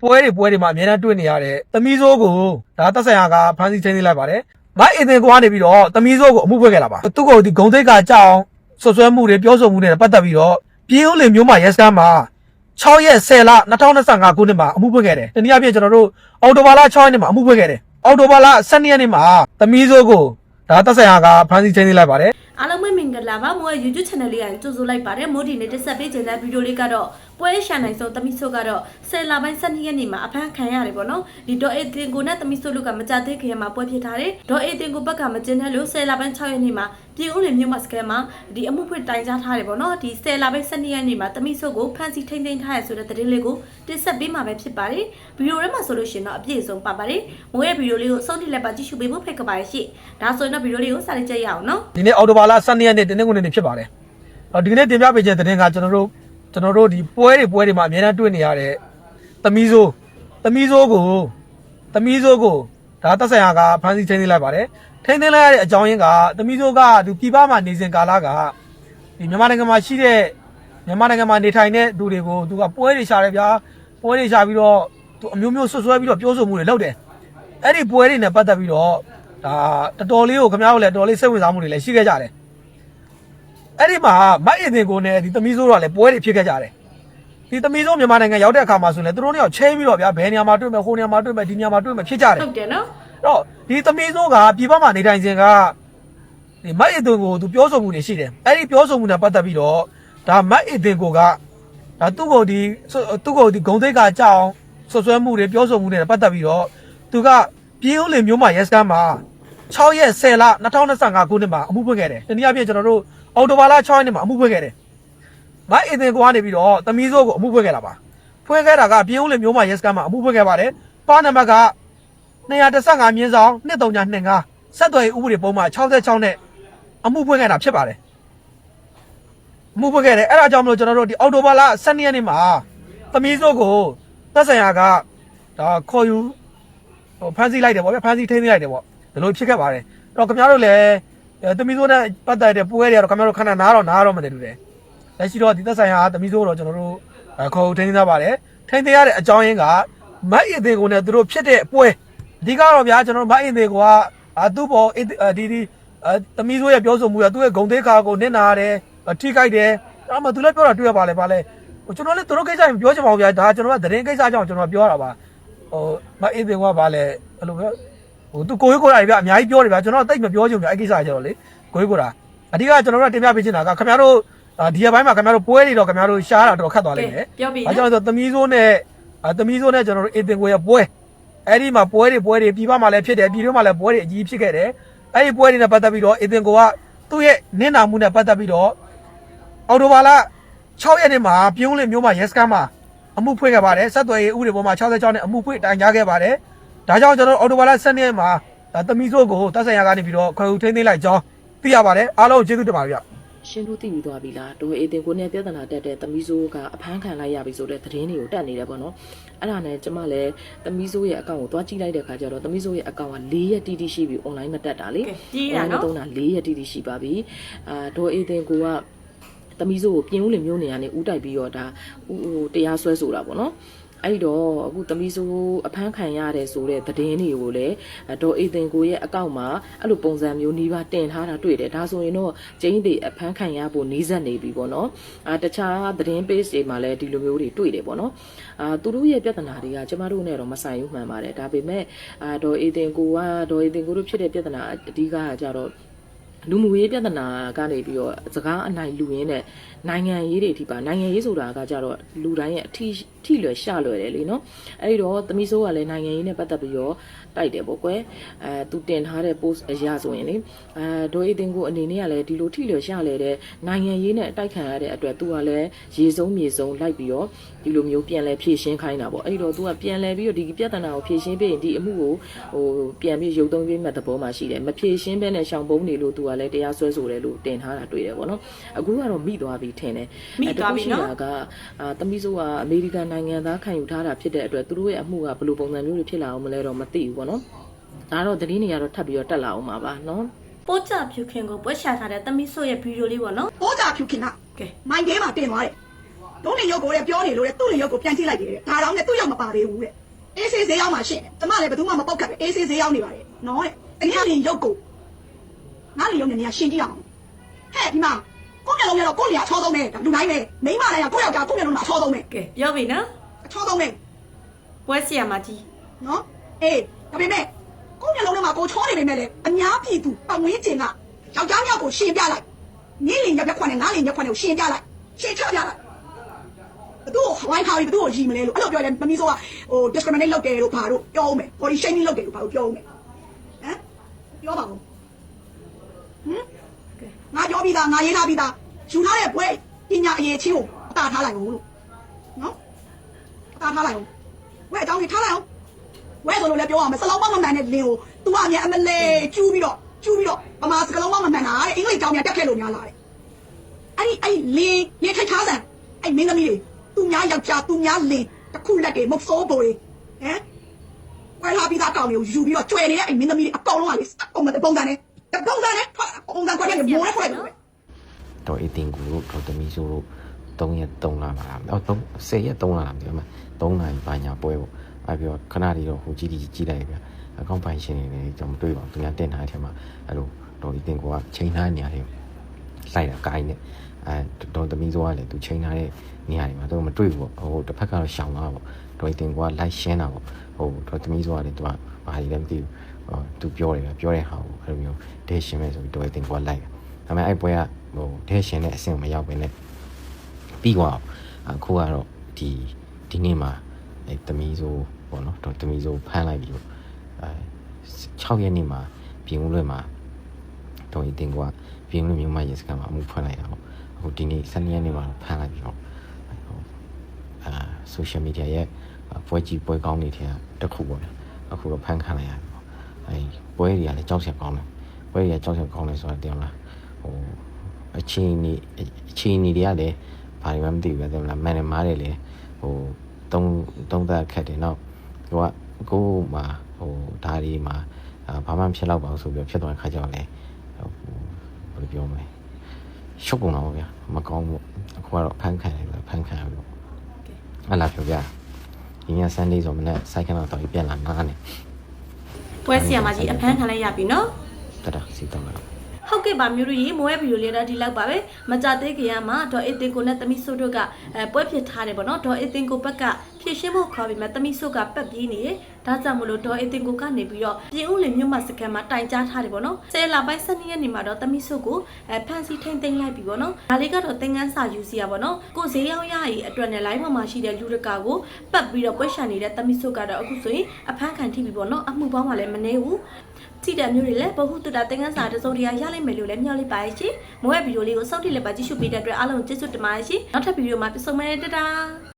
ပွဲတွေပွဲတွေမှာအများအားတွေ့နေရတဲ့သမီးစိုးကိုဒါသက်ဆိုင်ရာကဖမ်းဆီးထိန်းသိမ်းလိုက်ပါတယ်မအေသင်ကွာနေပြီးတော့သမီးစိုးကိုအမှုဖွင့်ခဲ့တာပါသူ့ကိုဒီဂုံသိက္ခာကြောက်ဆွဆွဲမှုတွေပြောဆိုမှုတွေနဲ့ပတ်သက်ပြီးတော့ပြည်ဦးလင်မျိုးမှာရဲစခန်းမှာ6ရက်10လ2025ခုနှစ်မှာအမှုဖွင့်ခဲ့တယ်တနည်းအားဖြင့်ကျွန်တော်တို့အော်တိုဘာလ6ရက်နေ့မှာအမှုဖွင့်ခဲ့တယ်အော်တိုဘာလ12ရက်နေ့မှာသမီးစိုးကိုဒါသက်ဆိုင်ရာကဖမ်းဆီးထိန်းသိမ်းလိုက်ပါတယ်အားလုံးပဲမင်္ဂလာပါမိုးရဲ့ YouTube channel လေးကိုကြိုဆိုလိုက်ပါတယ်မိုးဒီနဲ့တက်ဆက်ပေးခြင်းတဲ့ဗီဒီယိုလေးကတော့ ပွဲရှာနိုင်ဆုံးတမိဆိုကတော့ဆယ်လပိုင်း12ရက်နေ့မှာအဖမ်းခံရတယ်ပေါ့နော်ဒီဒေါ်အေတင်ကိုနဲ့တမိဆိုလူကမကြသေးခင်မှာပွဲဖြစ်ထားတယ်ဒေါ်အေတင်ကိုဘက်ကမကျင်းတဲ့လို့ဆယ်လပိုင်း6ရက်နေ့မှာပြည်ဦးလင်မြို့မှာစကန်မှာဒီအမှုဖွင့်တိုင်ကြားထားတယ်ပေါ့နော်ဒီဆယ်လပိုင်း12ရက်နေ့မှာတမိဆိုကိုဖမ်းဆီးထိန်းသိမ်းထားရဆိုတဲ့သတင်းလေးကိုတက်ဆက်ပေးမှာပဲဖြစ်ပါတယ်ဗီဒီယိုထဲမှာဆိုလို့ရှိရင်တော့အပြည့်အစုံပါပါတယ်မိုးရဲ့ဗီဒီယိုလေးကိုအဆုံးထိလည်းပါကြည့်ရှုပေးဖို့ဖိတ်ကပါရရှိဒါဆိုရင်တော့ဗီဒီယိုလေးကိုစလိုက်ကြရအောင်နော်ဒီနေ့အော်တိုဘာလ12ရက်နေ့တင်းနေကုန်နေ့ဖြစ်ပါတယ်။အော်ဒီကနေ့တင်ပြပေးခြင်းသတင်းကကျွန်တော်တို့ ကျွန်တော်တို့ဒီပွဲတွေပွဲတွေမှာအများအားတွေ့နေရတဲ့သမီးစိုးသမီးစိုးကိုသမီးစိုးကိုဒါသက်ဆိုင်ရာကဖမ်းဆီးထိန်းသိမ်းလိုက်ပါတယ်။ထိန်းသိမ်းလိုက်ရတဲ့အကြောင်းရင်းကသမီးစိုးကသူပြည်ပမှာနေစဉ်ကာလကဒီမြန်မာနိုင်ငံမှာရှိတဲ့မြန်မာနိုင်ငံမှာနေထိုင်တဲ့သူတွေကိုသူကပွဲတွေရှာတယ်ဗျာပွဲတွေရှာပြီးတော့သူအမျိုးမျိုးဆွဆွဲပြီးတော့ပြောဆိုမှုတွေလုပ်တယ်။အဲ့ဒီပွဲတွေနဲ့ပတ်သက်ပြီးတော့ဒါတော်တော်လေးကိုခင်ဗျားတို့လည်းတော်တော်လေးစိတ်ဝင်စားမှုတွေလည်းရှိခဲ့ကြတယ်။ အဲ့ဒီမှာမိုက်အင်တင်ကိုနဲ့ဒီသမီးစိုးတို့ကလည်းပွဲတွေဖြစ်ခဲ့ကြတယ်။ဒီသမီးစိုးမြန်မာနိုင်ငံရောက်တဲ့အခါမှာဆိုရင်လည်းသူတို့တွေကချင်းပြီးတော့ဗျာဘယ်နေရာမှာတွေ့မယ်ဟိုနေရာမှာတွေ့မယ်ဒီနေရာမှာတွေ့မယ်ဖြစ်ကြတယ်ဟုတ်တယ်နော်။အဲ့တော့ဒီသမီးစိုးကပြည်ပမှာနေထိုင်စဉ်ကဒီမိုက်အင်တင်ကိုသူပြောဆိုမှုတွေရှိတယ်။အဲ့ဒီပြောဆိုမှုနဲ့ပတ်သက်ပြီးတော့ဒါမိုက်အင်တင်ကိုကဒါသူ့ကိုဒီသူ့ကိုဒီဂုံသိက္ခာကြောက်ဆွဆွဲမှုတွေပြောဆိုမှုတွေနဲ့ပတ်သက်ပြီးတော့သူကပြည်ဦးလင်မျိုးမှာရဲစခန်းမှာ6ရက်10လ2025ခုနှစ်မှာအမှုဖွင့်ခဲ့တယ်။ဒီနေ့အပြင်ကျွန်တော်တို့ အော်တိုဘာလ6ရက်နေ့မှာအမှုဖွင့်ခဲ့တယ်။မအင်တင်ကိုကနေပြီးတော့တမီးစိုးကိုအမှုဖွင့်ခဲ့တာပါ။ဖွင့်ခဲ့တာကပြည်ဦးလင်မျိုးမှာရဲစခန်းမှာအမှုဖွင့်ခဲ့ပါတယ်။ပါနံပါတ်က215မြင်းဆောင်2325ဆက်သွယ်ရေးဥပဒေပုံမှန်66နဲ့အမှုဖွင့်ခဲ့တာဖြစ်ပါတယ်။အမှုဖွင့်ခဲ့တယ်အဲ့ဒါကြောင့်မလို့ကျွန်တော်တို့ဒီအော်တိုဘာလ12ရက်နေ့မှာတမီးစိုးကိုသက်ဆိုင်ရာကဒါခေါ်ယူဟိုဖမ်းဆီးလိုက်တယ်ပေါ့ဗျာဖမ်းဆီးထိန်းသိမ်းလိုက်တယ်ပေါ့ဒီလိုဖြစ်ခဲ့ပါတယ်အဲ့တော့ခင်ဗျားတို့လည်း အဲတမီးစိုးနဲ့ပတ်သက်တဲ့ပွဲတွေကတော့ခင်ဗျားတို့ခဏနားတော့နားတော့မတယ်လို့လေလက်ရှိတော့ဒီသက်ဆိုင်ရာတမီးစိုးတော့ကျွန်တော်တို့အဲခေါ်ယူထိန်းသိမ်းထားပါတယ်ထိန်းသိမ်းရတဲ့အကြောင်းရင်းကမတ်အင်တင်ကိုနဲ့သူတို့ဖြစ်တဲ့ပွဲအဓိကတော့ဗျာကျွန်တော်တို့မတ်အင်တင်ကိုကအာသူ့ပေါ်ဒီဒီအဲတမီးစိုးရဲ့ပြောဆိုမှုကသူ့ရဲ့ဂုံသေးခါကိုနစ်နာရတယ်ထိခိုက်တယ်အဲ့မှာသူလည်းပြောတာတွေ့ရပါလေပါလေဟိုကျွန်တော်လည်းသူတို့ကိစ္စမပြောချင်ပါဘူးဗျာဒါကျွန်တော်ကသတင်းကိစ္စကြောင့်ကျွန်တော်ပြောတာပါဟိုမအေးတင်ကဘာလဲအဲ့လိုပဲ ဟိုသူကိုကြီးကိုယ်တိုင်ဗျအများကြီးပြောတယ်ဗျကျွန်တော်တိတ်မပြောချင်ဘူးအဲ့ကိစ္စကျတော့လေကိုကြီးကိုယ်တာအဓိကကျွန်တော်တို့တင်ပြပေးချင်တာကခင်ဗျားတို့ဒီရက်ပိုင်းမှာခင်ဗျားတို့ပွဲတွေတော့ခင်ဗျားတို့ရှားတာတော့ခတ်သွားလိမ့်မယ်ပြောပြီးအဲကြောင့်ဆိုသမီးစိုးနဲ့သမီးစိုးနဲ့ကျွန်တော်တို့အေးတင်ကိုရဲ့ပွဲအဲ့ဒီမှာပွဲတွေပွဲတွေပြည်ပမှာလည်းဖြစ်တယ်ပြည်တွင်းမှာလည်းပွဲတွေအကြီးဖြစ်ခဲ့တယ်အဲ့ဒီပွဲတွေနဲ့ပတ်သက်ပြီးတော့အေးတင်ကိုကသူ့ရဲ့နင့်နာမှုနဲ့ပတ်သက်ပြီးတော့အော်တိုဘာလ6ရက်နေ့မှာပြုံးလင်မျိုးမှာရဲစခန်းမှာအမှုဖွင့်ခဲ့ပါတယ်ဆက်သွယ်ရေးဥပဒေပေါ်မှာ66နဲ့အမှုဖွင့်တိုင်ကြားခဲ့ပါတယ် ဒါကြောင့်ကျွန်တော်အော်တိုဘာလ7ရက်မှာဒါသမီးစိုးကိုတပ်ဆိုင်ရာကနေပြီးတော့ခွဲယူထိန်းသိမ်းလိုက်ကြောင်းသိရပါတယ်အားလုံးကျေးဇူးတင်ပါတယ်ဗျရှင်းလို့သိပြီးသွားပြီလားဒိုအေတင်ကိုနဲ့ပြဿနာတက်တဲ့သမီးဆိုးကအဖမ်းခံလိုက်ရပြီဆိုတဲ့သတင်းတွေကိုတက်နေတယ်ပေါ့နော်အဲ့ဒါနဲ့ကျမလည်းသမီးဆိုးရဲ့အကောင့်ကိုသွားကြည့်လိုက်တဲ့ခါကျတော့သမီးဆိုးရဲ့အကောင့်က၄ရက်တိတိရှိပြီ online မတက်တာလေကဲကြီးတာနော်သုံးတာ၄ရက်တိတိရှိပါပြီအာဒိုအေတင်ကိုကသမီးဆိုးကိုပြင်းဦးလင်မျိုးနေရနေဥတိုက်ပြီးတော့ဒါဟိုတရားစွဲဆိုတာပေါ့နော် အဲ့တော့အခုသမီးဆိုးအဖမ်းခံရတယ်ဆိုတဲ့သတင်းတွေကိုလည်းဒေါ်အေသင်ကိုရဲ့အကောင့်မှာအဲ့လိုပုံစံမျိုးနှီးပါတင်ထားတာတွေ့တယ်ဒါဆိုရင်တော့ကျင်းတွေအဖမ်းခံရဖို့နှီးစက်နေပြီပေါ့နော်အာတခြားသတင်း page တွေမှာလည်းဒီလိုမျိုးတွေတွေ့တယ်ပေါ့နော်အာသူတို့ရဲ့ပြဿနာတွေကကျမတို့နဲ့တော့မဆိုင်ဘူးမှန်ပါတယ်ဒါပေမဲ့အာဒေါ်အေသင်ကိုကဒေါ်အေသင်ကိုတို့ဖြစ်တဲ့ပြဿနာအဓိကကကြတော့လူမှုရေးပြဿနာကနေပြီးတော့စကားအနိုင်လူရင်းနဲ့နိုင်ငံရေးတွေအထိပါနိုင်ငံရေးဆိုတာကကြတော့လူတိုင်းရဲ့အထီးထိလွယ်ရှလွယ်တယ်လေနော်အဲ့ဒီတော့သမီးစိုးကလည်းနိုင်ငံရေးနဲ့ပတ်သက်ပြီးတော့တိုက်တယ်ပေါ့ကွယ်အဲသူတင်ထားတဲ့ post အရာဆိုရင်လေအဲဒိုအေတင်ကိုအနေနဲ့ကလည်းဒီလိုထိလွယ်ရှလွယ်တဲ့နိုင်ငံရေးနဲ့အတိုက်ခံရတဲ့အတွက်သူကလည်းရေဆုံးမြေဆုံးလိုက်ပြီးတော့ဒီလိုမျိုးပြန်လဲဖြည့်ရှင်းခိုင်းတာပေါ့အဲ့ဒီတော့သူကပြန်လဲပြီးတော့ဒီပြဿနာကိုဖြည့်ရှင်းပြီးရင်ဒီအမှုကိုဟိုပြန်ပြီးရုပ်သုံးပေးမဲ့သဘောမှရှိတယ်မဖြည့်ရှင်းဘဲနဲ့ရှောင်ပုံးနေလို့သူကလည်းတရားစွဲဆိုတယ်လို့တင်ထားတာတွေ့တယ်ပေါ့နော်အခုကတော့မိသွားပြီထင်တယ်မိသွားပြီနော်အဲ့တခုရှိတာကအာသမီးစိုးကအမေရိကန်နိုင်ငံသားခံယူထားတာဖြစ်တဲ့အတွက်သူတို့ရဲ့အမှုကဘယ်လိုပုံစံမျိုးတွေဖြစ်လာအောင်မလဲတော့မသိဘူးပေါ့နော်ဒါတော့သတင်းတွေကတော့ထပ်ပြီးတော့တက်လာအောင်ပါပါနော်ပိုးကြဖြူခင်ကိုပွဲရှာထားတဲ့တမိဆိုရဲ့ဗီဒီယိုလေးပေါ့နော်ပိုးကြဖြူခင်ကကဲမိုင်းထဲမှာတင်သွားတယ်ဒုံးနေရုပ်ကိုလည်းပြောနေလို့လေသူ့နေရုပ်ကိုပြန်ကြည့်လိုက်တယ်တဲ့ဒါတော့နဲ့သူ့ရုပ်မပါသေးဘူးတဲ့အေးဆေးဈေးရောက်မှရှင့်တယ်ကျမလည်းဘယ်သူမှမပုတ်ခတ်ပဲအေးဆေးဈေးရောက်နေပါတယ်နော်တဲ့တကယ်နေရုပ်ကိုငါနေရုပ်နဲ့နေရာရှင်းကြည့်အောင်ဟဲ့ဒီမှာကိုယ့်မျက်လုံး ရတော့ကိုယ့်နေရာချောသုံးတယ်လူတိုင်းပဲမိမလည်းကိုယ့်ယောက်ျားကိုယ့်မျက်လုံးမှာချောသုံးတယ်ကဲပြောပြီနော်ချောသုံးတယ်ပွဲဆီယာမကြီးနော်အေးဒါပေမဲ့ကိုယ့်မျက်လုံးထဲမှာကိုချောနေပေမဲ့လေအများပြည်သူပဝင်းကျင်ကယောက်ျားမြောက်ကိုရှင်းပြလိုက်နင်းလင်ရက်ခွက်နဲ့ငါးလင်ရက်ခွက်နဲ့ကိုရှင်းပြလိုက်ရှင်းချပြလိုက်ဘသူ့ကိုဝိုင်းခါပြီးဘသူ့ကိုရီမလဲလို့အဲ့လိုပြောတယ်မမီးဆိုကဟို discriminate လုပ်တယ်လို့ဘာလို့ပြောအောင်မယ် body shaming လုပ်တယ်လို့ဘာလို့ပြောအောင်မယ်ဟမ်ပြောပါဦးဟမ်ငါပြောပြီးသားငါရေးထားပြီးသား ယူထားတဲ့ဘွဲပညာအရေးချင်းကိုအတာထားလိုက်အောင်လို့နော်အတာထားလိုက်အောင်ဝဲအကြောင်းကြီးထားလိုက်အောင်ဝဲဆိုလို့လည်းပြောအောင်မစလုံးမမမှန်တဲ့လင်းကို तू အမြဲအမလေးကျူးပြီးတော့ကျူးပြီးတော့ဗမာစကလုံးမမမှန်တာတဲ့အင်္ဂလိပ်ကြောင်များတက်ခဲ့လို့များလာတယ်အဲ့ဒီအဲ့လင်းလင်းထိုက်ထားစံအဲ့မင်းသမီးတွေသူများယောက်ျားသူများလင်းတစ်ခုလက်တွေမစိုးပေါ်တွေဟမ်ဝဲလာပြီးသားကောင်တွေကိုယူပြီးတော့ကျွဲနေတဲ့အဲ့မင်းသမီးတွေအကောင်လုံးကလေစက်ကုန်တဲ့ပုံစံနဲ့ပုံစံနဲ့ပုံစံခွဲတဲ့မိုးနဲ့ခွဲတယ် တော့အတင်ကူတို့တော့တမီဆိုတို့3ရက်3လပါလားအော်3 10ရက်3လလားပြောမှာ3နိုင်ပါညာပွဲပေါ့အဲပြောခဏလေးတော့ဟိုကြည့်ကြည့်ကြည့်လိုက်ဗျာအကောင့်ပိုင်ရှင်တွေလည်းကျွန်တော်မတွေ့ပါဘူးသူများတင်ထားတဲ့ထဲမှာအဲ့လိုတော့အတင်ကူကချိန်ထားတဲ့နေရာတွေလိုက်တာကိုင်းနဲ့အဲတော့တမီဆိုကလည်းသူချိန်ထားတဲ့နေရာတွေမှာတော့မတွေ့ဘူးပေါ့ဟိုတစ်ဖက်ကတော့ရှောင်လာပေါ့တော့အတင်ကူကလိုက်ရှင်းတာပေါ့ဟိုတော့တမီဆိုကလည်းသူကဘာကြီးလဲမသိဘူးဟိုသူပြောတယ်ဗျပြောတဲ့ဟာကိုအဲ့လိုမျိုးဒေးရှင်းမဲ့ဆိုပြီးတော့အတင်ကူကလိုက်တာဒါပေမဲ့အဲ့ပွဲက ဟိုဒေးရှင်းတဲ့အဆင့်မရောက်ဘဲနဲ့ပြီးသွားအောင်အခုကတော့ဒီဒီနေ့မှာအဲတမီဆိုပေါ့နော်တော့တမီဆိုဖမ်းလိုက်ပြီးတော့အဲ6ရက်နေ့မှာပြင်ဦးလွင်မှာတော့ဒီတင်ကပြင်ဦးလွင်မြို့မှာရေစခန်းမှာအမှုဖွင့်လိုက်တာပေါ့အခုဒီနေ့12ရက်နေ့မှာဖမ်းလိုက်ပြီးတော့ဟိုအာ social media ရဲ့ပွဲကြီးပွဲကောင်းတွေထဲကတစ်ခုပေါ့ဗျအခုတော့ဖမ်းခံလိုက်ရပြီပေါ့အဲပွဲတွေကလည်းကြောက်စရာကောင်းတယ်ပွဲတွေကကြောက်စရာကောင်းတယ်ဆိုတာတင်မလားဟို အချင်းနေအချင်းနေတွေကလည်းဘာတွေမှမသိဘူးတဲ့မလားမန်နေမားတွေလည်းဟိုတုံးတုံးသက်ခက်တယ်နော်ဟိုကကိုယ်မှာဟိုဒါတွေမှာအာဘာမှမဖြစ်တော့ပါဘူးဆိုပြီးတော့ဖြစ်သွားတဲ့ခါကျတော့လည်းဟိုဘယ်လိုပြောမလဲရှုပ်ကုန်တော့ဗျာမကောင်းဘူးအခုကတော့ဖန်ခံတယ်ဖန်ခံရလို့အဲ့လာပြောပြဒီညဆန်လေးဆိုမနေ့စိုက်ခဏတော့ပြန်လာနားနေပွဲဆီယာမကြီးအဖမ်းခံလိုက်ရပြီနော်တတာစီတော့တော့ ဟုတ်ကဲ့ပါမျိုးတို့ရေမိုးရဲ့ဗီဒီယိုလေးတော့ဒီလောက်ပါပဲမကြသေးခင်ကမှဒေါ်အေတင်ကိုနဲ့တမိဆုတို့ကအဲပွဲဖြစ်ထားတယ်ပေါ့နော်ဒေါ်အေတင်ကိုဘက်ကဖြည့်ရှင်းဖို့ခေါ်ပြီးမှတမိဆုကပက်ပြေးနေတယ် ဒါကြောင့်မလို့ဒေါ်အေတင်ကိုကနေပြီးတော့ပြင်ဦးလင်မြို့မှာစကန်မှာတိုင်ကြားထားတယ်ပေါ့နော်ဆယ်လပိုင်း၁၂ရက်နေ့မှာတော့တမိဆုကိုအဲဖန်စီထိန်သိမ်းလိုက်ပြီပေါ့နော်ဒါလေးကတော့သင်ငန်းစာယူစီရပါပေါ့နော်ကိုဈေးရောင်းရရေးအတွက်နဲ့ line ပေါ်မှာရှိတဲ့လူတကာကိုပတ်ပြီးတော့ပွဲရှာနေတဲ့တမိဆုကတော့အခုဆိုရင်အဖမ်းခံထိပြီပေါ့နော်အမှုပေါင်းကလည်းမနေဘူးကြည့်တဲ့မျိုးတွေလည်းဘဟုတုတသင်္ကန်းစာတစုံတရာရလိမ့်မယ်လို့လည်းမျှော်လင့်ပါရဲ့ရှင်။မိုးရဲ့ဗီဒီယိုလေးကိုစောင့်ကြည့်လက်ပါကြည့်ရှုပေးတဲ့အတွက်အားလုံးကျေးဇူးတင်ပါတယ်ရှင်။နောက်ထပ်ဗီဒီယိုမှာပြန်ဆုံမယ်တတား